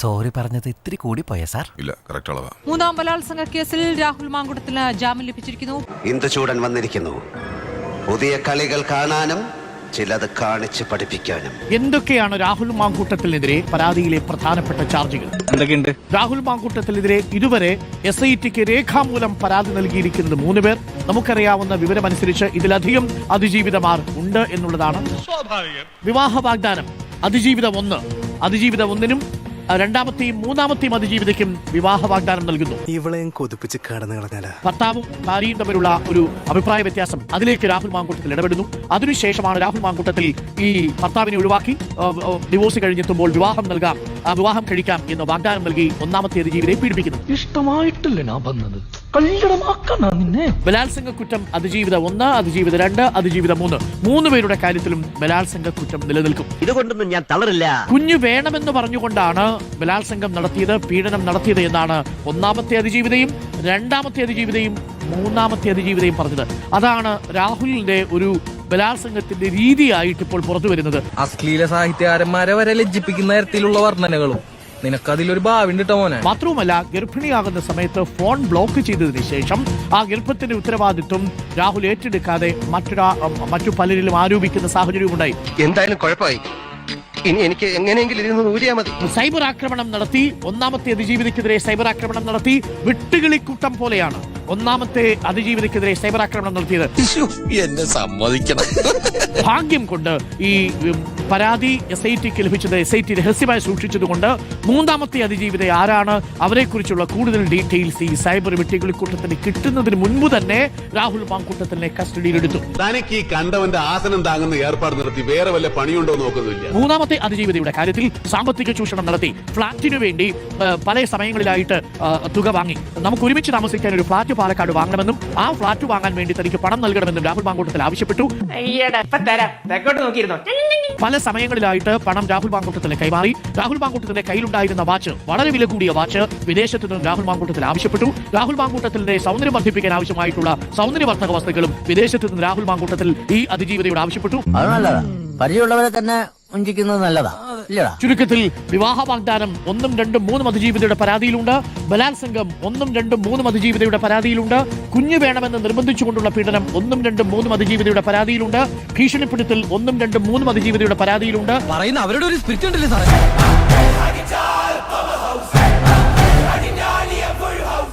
Sorry പറഞ്ഞത് ഇത്തിരി കൂടി പോയ സാർ? ഇല്ല കറക്റ്റ് അളവാ മൂന്നാം ബലാത്സംഗ കേസിൽ രാഹുൽ മാങ്കുടത്തിന് ജാമ്യം ലഭിച്ചിരിക്കുന്നു. ഇന്ദുചൂടൻ വന്നിരിക്കുന്നു. പുതിയ കളികൾ കാണാനും ചിലത് കാണിച്ച് പഠിപ്പിക്കാനും. എന്തൊക്കെയാണ് രാഹുൽ മാങ്കൂട്ടത്തിനെതിരെ പരാതിയിലെ പ്രധാനപ്പെട്ട ചാർജുകൾ? എന്തൊക്കെയുണ്ട്? രാഹുൽ മാങ്കൂട്ടത്തിനെതിരെ ഇതുവരെ എസ് ഐ ടിക്ക് രേഖാമൂലം പരാതി നൽകിയിരിക്കുന്നത് മൂന്ന് പേർ. നമുക്കറിയാവുന്ന വിവരമനുസരിച്ച് ഇതിലധികം അതിജീവിതമാർ ഉണ്ട് എന്നുള്ളതാണ്. വിവാഹ വാഗ്ദാനം അതിജീവിതം ഒന്ന്. അതിജീവിതം ഒന്നിനും രണ്ടാമത്തെയും മൂന്നാമത്തെയും അതിജീവിതയ്ക്കും വിവാഹ വാഗ്ദാനം നൽകുന്നു. ഇവളെയും കൊതിപ്പിച്ച് കടന്നു കളഞ്ഞാലാ? ഭർത്താവും ഭാര്യയും തമ്മിലുള്ള ഒരു അഭിപ്രായ വ്യത്യാസം അതിലേക്ക് രാഹുൽ മാങ്കൂട്ടത്തിൽ ഇടപെടുന്നു. അതിനുശേഷമാണ് രാഹുൽ മാങ്കൂട്ടത്തിൽ ഈ ഭർത്താവിനെ ഒഴിവാക്കി ഡിവോഴ്സ് കഴിഞ്ഞെത്തുമ്പോൾ വിവാഹം നൽകാം ആ വിവാഹം കഴിക്കാം എന്ന് വാഗ്ദാനം നൽകി ഒന്നാമത്തെ അതിജീവിതയെ പീഡിപ്പിക്കുന്നു. ഇഷ്ടമായിട്ടില്ല ഞാൻ വന്നത്? നിന്നെ. ബലാത്സംഗ കുറ്റം അതിജീവിത ഒന്ന് അതിജീവിത രണ്ട് അതിജീവിത മൂന്ന്. മൂന്ന് പേരുടെ കാര്യത്തിലും ബലാത്സംഗ കുറ്റം നിലനിൽക്കും. ഇതുകൊണ്ടൊന്നും ഞാൻ തളരില്ല. കുഞ്ഞു വേണമെന്ന് പറഞ്ഞുകൊണ്ടാണ് ബലാത്സംഗം നടത്തിയത് പീഡനം നടത്തിയത് എന്നാണ് ഒന്നാമത്തെ അതിജീവിതയും രണ്ടാമത്തെ അതിജീവിതയും മൂന്നാമത്തെ അതിജീവിതയും പറഞ്ഞത്. അതാണ് രാഹുലിന്റെ ഒരു ബലാത്സംഗത്തിന്റെ രീതിയായിട്ട് ഇപ്പോൾ പുറത്തു വരുന്നത്. അശ്ലീല സാഹിത്യകാരന്മാരെ വരെ ലജ്ജിപ്പിക്കുന്ന തരത്തിലുള്ള വർണനകളും. നിനക്കതിലൊരു ഭാവിണ്ട് ട്ടോ മോനെ. മാത്രവുമല്ല ഗർഭിണിയാകുന്ന സമയത്ത് ഫോൺ ബ്ലോക്ക് ചെയ്തതിനു ശേഷം ആ ഗർഭത്തിന്റെ ഉത്തരവാദിത്വം രാഹുൽ ഏറ്റെടുക്കാതെ മറ്റൊരാ മറ്റു പലരിലും ആരോപിക്കുന്ന സാഹചര്യമുണ്ടായി എന്തായാലും കുഴപ്പമായി. ഇനി എനിക്ക് എങ്ങനെയെങ്കിലും ഊരിയാ മതി. സൈബർ ആക്രമണം നടത്തി ഒന്നാമത്തെ അതിജീവിതക്കെതിരെ സൈബർ ആക്രമണം നടത്തി വിട്ടുകിളിക്കൂട്ടം പോലെയാണ് ഒന്നാമത്തെ അതിജീവിതക്കെതിരെ സൈബർ ആക്രമണം നടത്തിയത്. എന്നെ സമ്മതിക്കണം. ഭാഗ്യം കൊണ്ട് ഈ പരാതി എസ് ഐ ടിക്ക് ലഭിച്ചത് എസ് ഐ ടി രഹസ്യമായി സൂക്ഷിച്ചതുകൊണ്ട് മൂന്നാമത്തെ അതിജീവിത ആരാണ്? അവരെക്കുറിച്ചുള്ള കൂടുതൽ ഡീറ്റെയിൽസ് ഈ സൈബർ വെട്ടിക്കിളിക്കൂട്ടത്തിന് കിട്ടുന്നതിന് മുൻപ് തന്നെ രാഹുൽ മാങ്കൂട്ടത്തിനെ കസ്റ്റഡിയിലെടുത്തു. തനിക്ക് ഈ കണ്ടവന്റെ ആസനം താങ്ങുന്ന ഏർപ്പാട് നടത്തി വേറെ വല്ല പണിയുണ്ടോ നോക്കുന്നില്ല. മൂന്നാമത്തെ അതിജീവിതയുടെ കാര്യത്തിൽ സാമ്പത്തിക ചൂഷണം നടത്തി. ഫ്ളാറ്റിനു വേണ്ടി പല സമയങ്ങളിലായിട്ട് തുക വാങ്ങി. നമുക്ക് ഒരുമിച്ച് താമസിക്കാൻ ഒരു ഫ്ളാറ്റ് പാലക്കാട് വാങ്ങണമെന്നും ആ ഫ്ളാറ്റ് വാങ്ങാൻ വേണ്ടി തനിക്ക് പണം നൽകണമെന്നും രാഹുൽ മാങ്കൂട്ടത്തിൽ ആവശ്യപ്പെട്ടു. പല സമയങ്ങളിലായിട്ട് പണം രാഹുൽ മാങ്കൂട്ടത്തിന് കൈമാറി. രാഹുൽ മാങ്കൂട്ടത്തിന്റെ കയ്യിലുണ്ടായിരുന്ന വാച്ച് വളരെ വില കൂടിയ വാച്ച് വിദേശത്ത് നിന്നും രാഹുൽ മാങ്കൂട്ടത്തിൽ ആവശ്യപ്പെട്ടു. രാഹുൽ മാങ്കൂട്ടത്തിന്റെ സൗന്ദര്യം വർദ്ധിപ്പിക്കാൻ ആവശ്യമായിട്ടുള്ള സൗന്ദര്യവർദ്ധക വസ്തുക്കളും വിദേശത്ത് നിന്ന് രാഹുൽ മാങ്കൂട്ടത്തിൽ ഈ അതിജീവിതയോട് ആവശ്യപ്പെട്ടു. പരിചയമുള്ളവരെ തന്നെ വഞ്ചിക്കുന്നത് നല്ലതാ. ചുരുക്കത്തിൽ വിവാഹ വാഗ്ദാനം ഒന്നും രണ്ടും മൂന്നും അതിജീവിതയുടെ പരാതിയിലുണ്ട്. ബലാത്സംഗം ഒന്നും രണ്ടും മൂന്നും അതിജീവിതയുടെ പരാതിയിലുണ്ട്. കുഞ്ഞു വേണമെന്ന് നിർബന്ധിച്ചുകൊണ്ടുള്ള പീഡനം ഒന്നും രണ്ടും മൂന്നും അതിജീവിതയുടെ പരാതിയിലുണ്ട്. ഭീഷണിപ്പെടുത്തൽ ഒന്നും രണ്ടും മൂന്നും അതിജീവിതയുടെ പരാതിയിലുണ്ട്. പറയുന്ന അവരുടെ ഒരു സ്പിരിറ്റ് ഉണ്ടല്ലേ സാറേ?